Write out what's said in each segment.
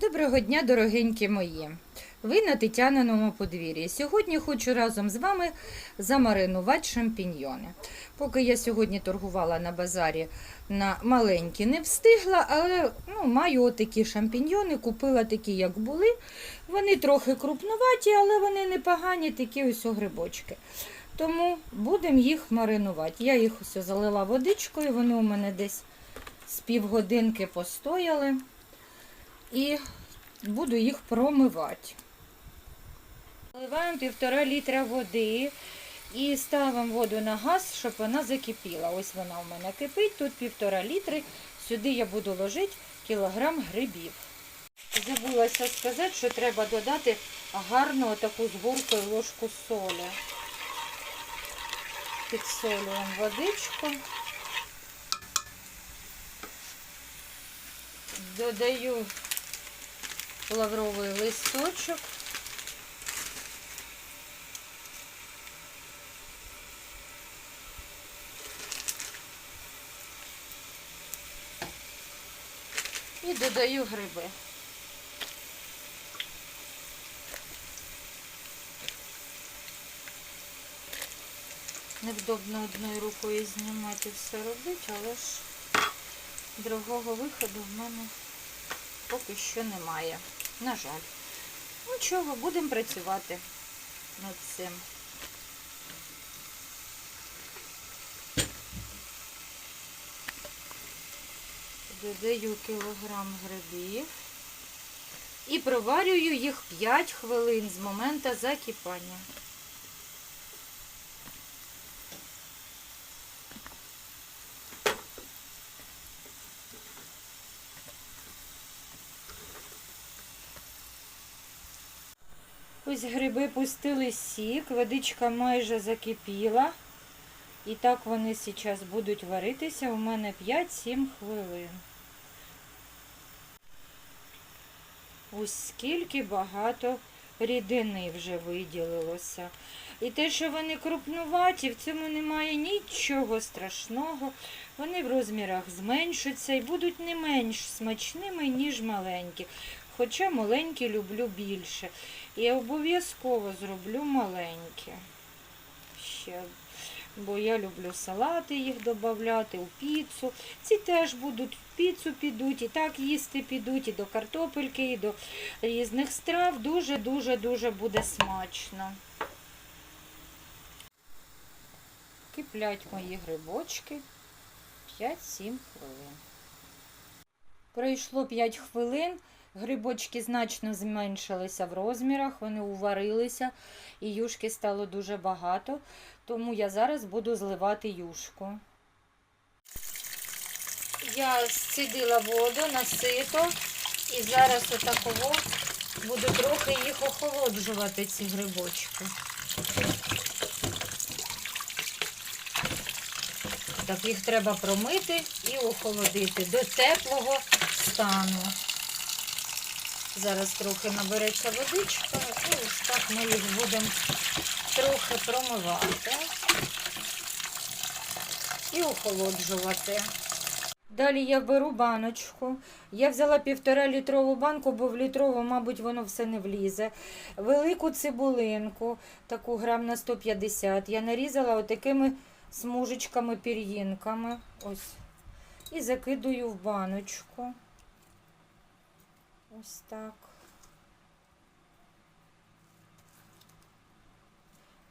Доброго дня, дорогенькі мої! Ви на Тетяниному подвір'ї. Сьогодні хочу разом з вами замаринувати шампіньйони. Поки я сьогодні торгувала на базарі на маленькі, не встигла, але ну, маю отакі шампіньйони, купила такі, як були. Вони трохи крупнуваті, але вони непогані, такі ось грибочки. Тому будемо їх маринувати. Я їх ось залила водичкою, вони у мене десь з півгодинки постояли. І буду їх промивати. Наливаємо півтора літра води і ставимо воду на газ, щоб вона закипіла. Ось вона у мене кипить, тут півтора літри. Сюди я буду ложити кілограм грибів. Забулася сказати, що треба додати гарну таку з ложку солі. Підсолюємо водичку. Додаю лавровий листочок. І додаю гриби. Невдобно одною рукою знімати все робити, але ж другого виходу в мене поки що немає. На жаль. Ну чого, будемо працювати над цим. Додаю кілограм грибів і проварюю їх 5 хвилин з моменту закипання. Ось гриби пустили сік, водичка майже закипіла. І так вони зараз будуть варитися у мене 5-7 хвилин. Ось скільки багато рідини вже виділилося. І те, що вони крупнуваті, в цьому немає нічого страшного. Вони в розмірах зменшаться і будуть не менш смачними, ніж маленькі. Хоча маленькі люблю більше. І обов'язково зроблю маленькі. Ще. Бо я люблю салати їх додати, у піцу. Ці теж будуть в піцу підуть, і так їсти підуть, і до картопельки, і до різних страв. Дуже-дуже-дуже буде смачно. Киплять мої грибочки 5-7 хвилин. Пройшло 5 хвилин. Грибочки значно зменшилися в розмірах, вони уварилися і юшки стало дуже багато, тому я зараз буду зливати юшку. Я зцідила воду на сито і зараз отаково буду трохи їх охолоджувати, ці грибочки. Так, їх треба промити і охолодити до теплого стану. Зараз трохи набереться водичка, і ось так ми їх будемо трохи промивати і охолоджувати. Далі я беру баночку. Я взяла півтора літрову банку, бо в літрову, мабуть, воно все не влізе. Велику цибулинку, таку грам на 150. Я нарізала отакими смужечками, пір'їнками. Ось. І закидую в баночку. Ось так.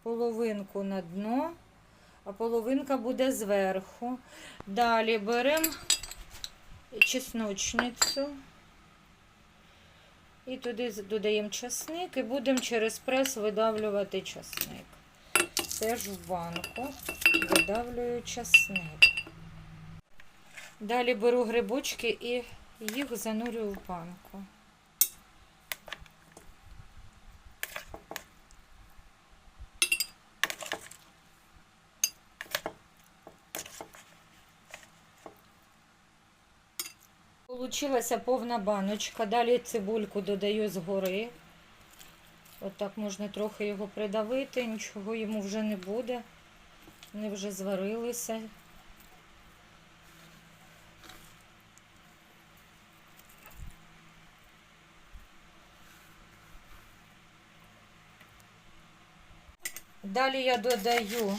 Половинку на дно, а половинка буде зверху. Далі беремо чесночницю. І туди додаємо часник і будемо через прес видавлювати часник. Теж в банку видавлюю часник. Далі беру грибочки і їх занурюю в банку. Получилася повна баночка. Далі цибульку додаю згори. Отак От можна трохи його придавити, нічого йому вже не буде. Вони вже зварилися. Далі я додаю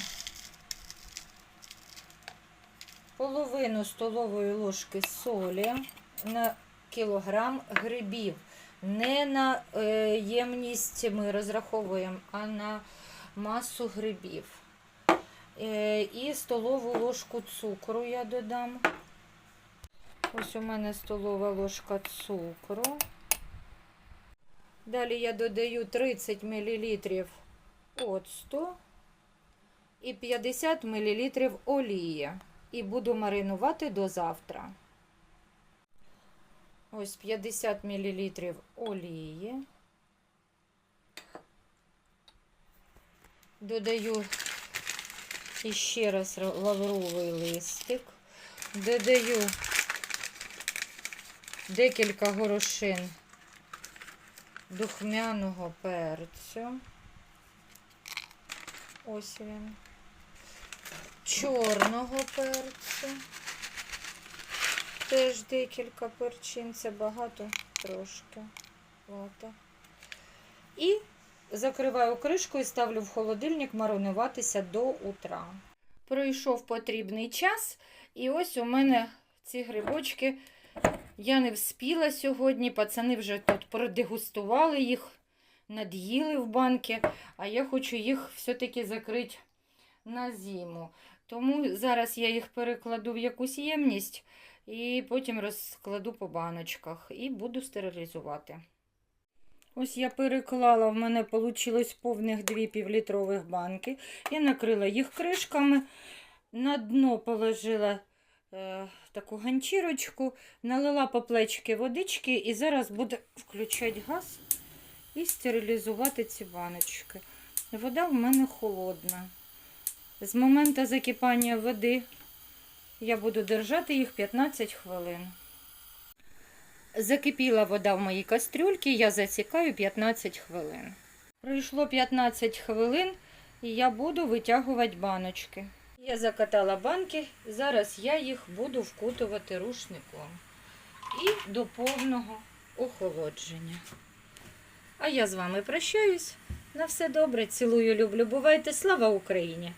половину столової ложки солі на кілограм грибів. Не на е, ємність ми розраховуємо, а на масу грибів. Е, і столову ложку цукру я додам. Ось у мене столова ложка цукру. Далі я додаю 30 мл оцту і 50 мл олії. І буду маринувати до завтра. Ось 50 мл олії. Додаю іще раз лавровий листик. Додаю декілька горошин духмяного перцю. Ось він. Чорного перцю. Теж декілька перчин, це багато трошки. Лата. І закриваю кришку і ставлю в холодильник маринуватися до утра. Пройшов потрібний час, і ось у мене ці грибочки. Я не вспіла сьогодні, пацани вже тут продегустували їх, над'їли в банки, а я хочу їх все-таки закрити на зиму. Тому зараз я їх перекладу в якусь ємність і потім розкладу по баночках і буду стерилізувати. Ось я переклала, в мене вийшло повних дві півлітрових банки. Я накрила їх кришками, на дно положила е, таку ганчірочку, налила по плечки водички і зараз буду включати газ і стерилізувати ці баночки. Вода в мене холодна. З моменту закипання води я буду держати їх 15 хвилин. Закипіла вода в моїй кастрюльці, я засікаю 15 хвилин. Пройшло 15 хвилин і я буду витягувати баночки. Я закатала банки, зараз я їх буду вкутувати рушником і до повного охолодження. А я з вами прощаюсь. На все добре, цілую, люблю. Бувайте, слава Україні!